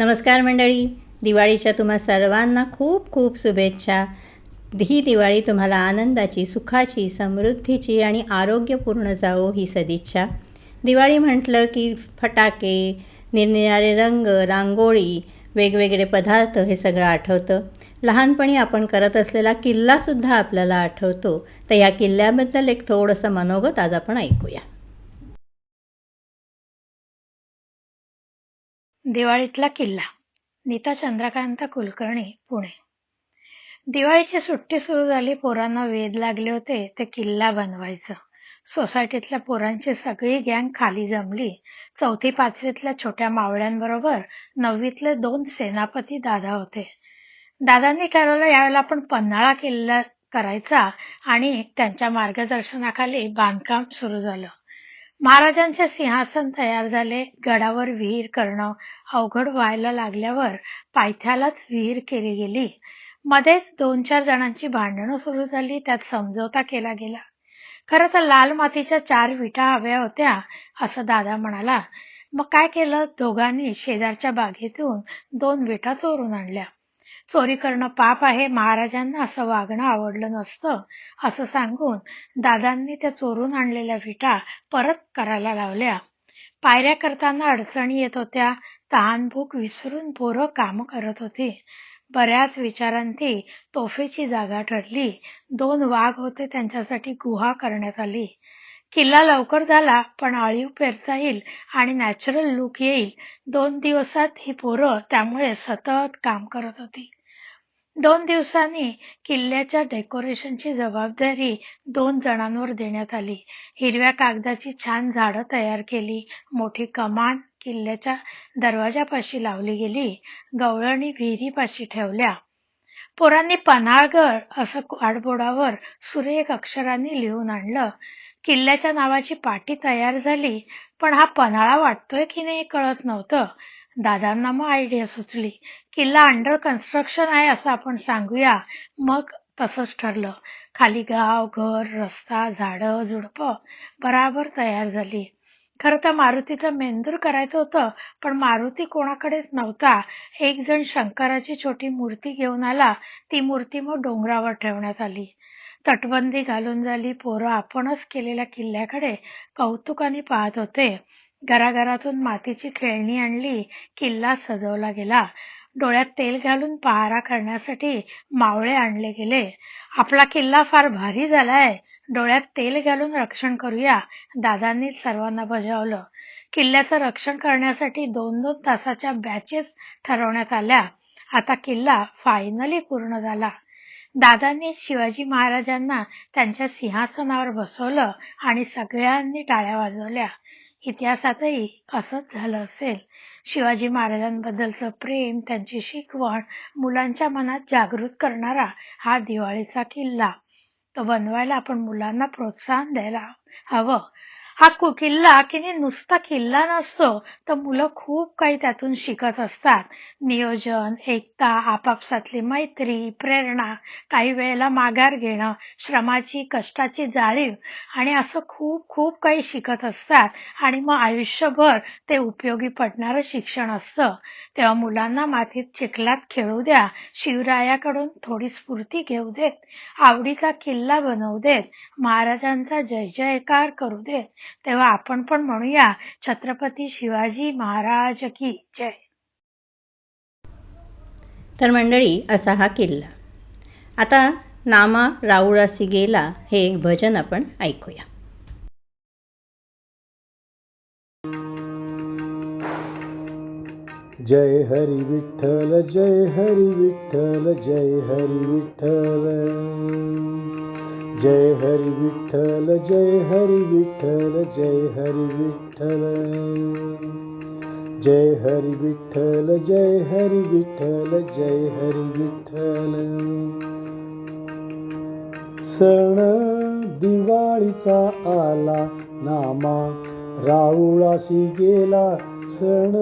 नमस्कार मंडळी. दिवाळीच्या तुम्हा सर्वांना खूप खूप शुभेच्छा. ही दिवाळी तुम्हाला आनंदाची सुखाची समृद्धीची आणि आरोग्यपूर्ण जावो ही सदिच्छा. दिवाळी म्हटलं की फटाके निरनिराळे रंग रांगोळी वेगवेगळे पदार्थ हे सगळं आठवतं. लहानपणी आपण करत असलेला किल्लासुद्धा आपल्याला आठवतो. तर या किल्ल्याबद्दल एक थोडंसं मनोगत आज आपण ऐकूया. दिवाळीतला किल्ला. नीता चंद्रकांत कुलकर्णी पुणे. दिवाळीची सुट्टी सुरू झाली पोरांना वेध लागले होते ते किल्ला बनवायचं. सोसायटीतल्या पोरांची सगळी गँग खाली जमली. चौथी पाचवीतल्या छोट्या मावळ्यांबरोबर नववीतले दोन सेनापती दादा होते. दादांनी ठरवलं यावेळेला आपण पन्हाळा किल्ला करायचा आणि त्यांच्या मार्गदर्शनाखाली बांधकाम सुरू झालं. महाराजांचे सिंहासन तयार झाले. गडावर विहीर करणं अवघड व्हायला लागल्यावर पायथ्यालाच विहीर केली गेली. मध्येच दोन चार जणांची भांडणं सुरू झाली. त्यात समजवता केला गेला. खरं तर लाल मातीच्या चार विटा हव्या होत्या असं दादा म्हणाला. मग काय केलं? दोघांनी शेजारच्या बागेतून दोन विटा चोरून आणल्या. चोरी करणं पाप आहे महाराजांना असं वागणं आवडलं नसतं. असं सांगून दादांनी त्या चोरून आणलेल्या विटा परत करायला लावल्या. पायऱ्या करताना अडचणी येत होत्या. तहानभूक विसरून पोरं कामं करत होती. बऱ्याच विचारांती तोफेची जागा ठरली. दोन वाघ होते त्यांच्यासाठी गुहा करण्यात आली. किल्ला लवकर झाला पण आळीव पेरता येईल आणि नॅचरल लुक येईल. दोन दिवसात ही पोरं त्यामुळे सतत काम करत होती. दोन दिवसांनी किल्ल्याच्या डेकोरेशनची जबाबदारी दोन जणांवर देण्यात आली. हिरव्या कागदाची छान झाडं तयार केली. मोठी कमान किल्ल्याच्या दरवाजापाशी लावली गेली. गवळणी विहिरीपाशी ठेवल्या. पोरांनी पन्हाळगड असं कार्डबोर्डावर सुरेख अक्षरांनी लिहून आणलं. किल्ल्याच्या नावाची पाटी तयार झाली पण हा पन्हाळा वाटतोय की नाही कळत नव्हतं. दादांना मग आयडिया सुचली किल्ला अंडर कन्स्ट्रक्शन आहे असं आपण सांगूया. मग तसंच ठरलं. खाली गाव घर रस्ता झाडं झुडपं बराबर तयार झाली. खरं तर मारुतीचं मेंदूर करायचं होतं पण मारुती कोणाकडेच नव्हता. एक जण शंकराची छोटी मूर्ती घेऊन आला. ती मूर्ती मग डोंगरावर ठेवण्यात आली. तटबंदी घालून झाली. पोरं आपणच केलेल्या किल्ल्याकडे कौतुकाने पाहत होते. घराघरातून मातीची खेळणी आणली किल्ला सजवला गेला. डोळ्यात तेल घालून पहारा करण्यासाठी मावळे आणले गेले. आपला किल्ला फार भारी झालाय. डोळ्यात तेल घालून रक्षण करूया दादांनी सर्वांना बजावलं. किल्ल्याचं रक्षण करण्यासाठी दोन दोन तासाच्या बॅचेस ठरवण्यात आल्या. आता किल्ला फायनली पूर्ण झाला. दादांनी शिवाजी महाराजांना त्यांच्या सिंहासनावर बसवलं आणि सगळ्यांनी टाळ्या वाजवल्या. इतिहासातही असंच झालं असेल. शिवाजी महाराजांबद्दलचं प्रेम त्यांची शिकवण मुलांच्या मनात जागृत करणारा हा दिवाळीचा किल्ला. तो बनवायला आपण मुलांना प्रोत्साहन द्यायला हवं. हा कु किल्ला की नाही नुसता किल्ला नसतो. तर मुलं खूप काही त्यातून शिकत असतात. नियोजन एकता आपापसातली मैत्री प्रेरणा काही वेळेला माघार घेणं श्रमाची कष्टाची जाणीव आणि असं खूप खूप काही शिकत असतात. आणि मग आयुष्यभर ते उपयोगी पडणारं शिक्षण असतं. तेव्हा मुलांना मातीत चिखलात खेळू द्या. शिवरायाकडून थोडी स्फूर्ती घेऊ देत. आवडीचा किल्ला बनवू देत. महाराजांचा जय जयकार करू देत. तेव्हा आपण पण म्हणूया छत्रपती शिवाजी महाराज की जय. तर मंडळी असा हा किल्ला. आता नामा राऊळासी गेला हे एक भजन आपण ऐकूया. जय हरी विठ्ठल जय हरी विठ्ठल जय हरी विठ्ठल. जय हरी विठ्ठल जय हरी विठ्ठल जय हरी विठ्ठल। जय हरी विठ्ठल जय हरी विठ्ठल जय हरी विठ्ठल। सण दिवाळीचा आला नामा राऊळाशी गेला सण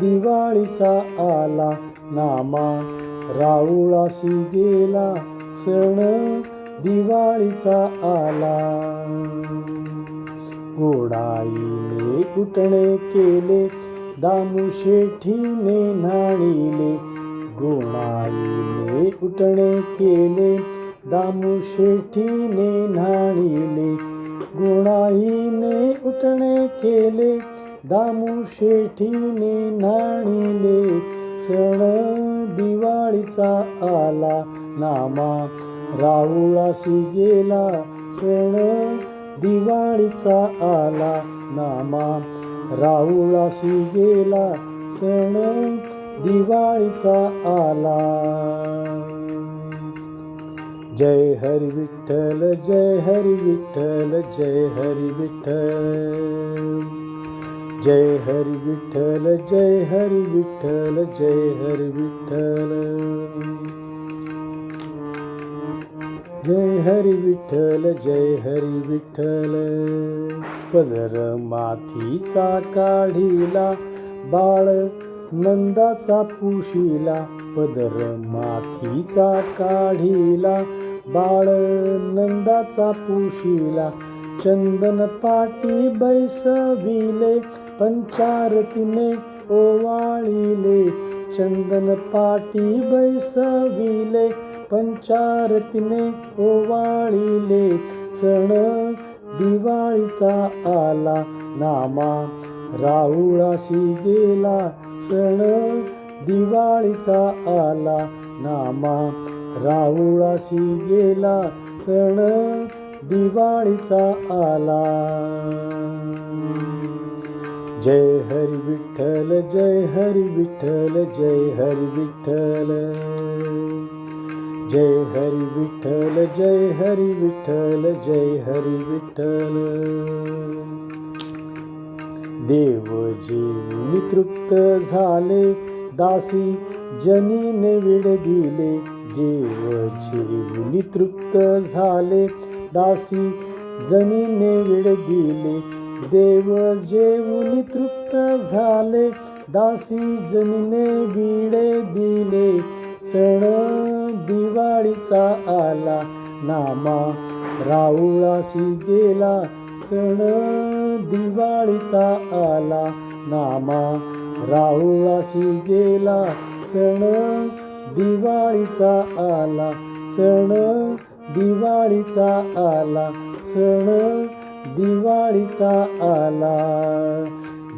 दिवाळीचा आला नामा राऊळाशी गेला सण दिवाळीचा आला. गोडाईने कुटणे केले दामू शेठीने न्हाणिले. गोडाईने उठणे केले दामू शेठीने न्हाणिले. गुणाईने उठणे केले दामू शेठीने न्हाणिले. सण दिवाळीचा आला नामा राहुळाशी गेला सण दिवाळीचा आला नामा. राहुळाशी गेला सण दिवाळीचा आला. जय हरी विठ्ठल जय हरी विठ्ठल जय हरी विठ्ठल. जय हरी विठ्ठल जय हरी विठ्ठल जय हरी विठ्ठल. जय हरी विठ्ठल जय हरी विठ्ठल. पदर माथीचा काढीला बाळ नंदाचा पुशीला. पदर माथीचा काढिला बाळ नंदाचा पुशीला. चंदन पाटी बैसविले पंचारतीने ओवाळिले. चंदन पाटी बैसविले पंचारतीने ओवाळीले सण. दिवाळीचा आला नामा राहुळाशी गेला सण. दिवाळीचा आला नामा राहुळाशी गेला सण. दिवाळीचा आला. जय हरी विठ्ठल जय हरी विठ्ठल जय हरी विठ्ठल. जय हरी विठ्ठल जय हरी विठ्ठल जय हरी विठ्ठल. देव जीवनी तृप्त झाले दासी जनीने विड दिले. जेव जीवनी तृप्त झाले दासी जनीने विड दिले. देव जेवुनी तृप्त झाले दासी जनीने विडे दिले. सण दिवाळीचा आला नामा. राऊळाशी गेला सण दिवाळीचा आला नामा. राऊळाशी गेला सण दिवाळीचा आला सण दिवाळीचा आला सण दिवाळीचा आला.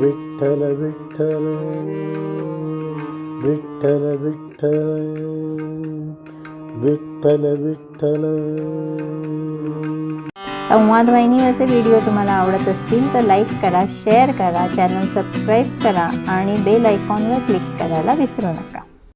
विठ्ठल विठ्ठल विठ्ठल विठ्ठल विठ्ठल विठ्ठल. संवाद वाहिनीवरचे व्हिडिओ तुम्हाला आवडत असतील तर लाईक करा शेअर करा चॅनल सबस्क्राईब करा आणि बेल आयकॉनवर क्लिक करायला विसरू नका.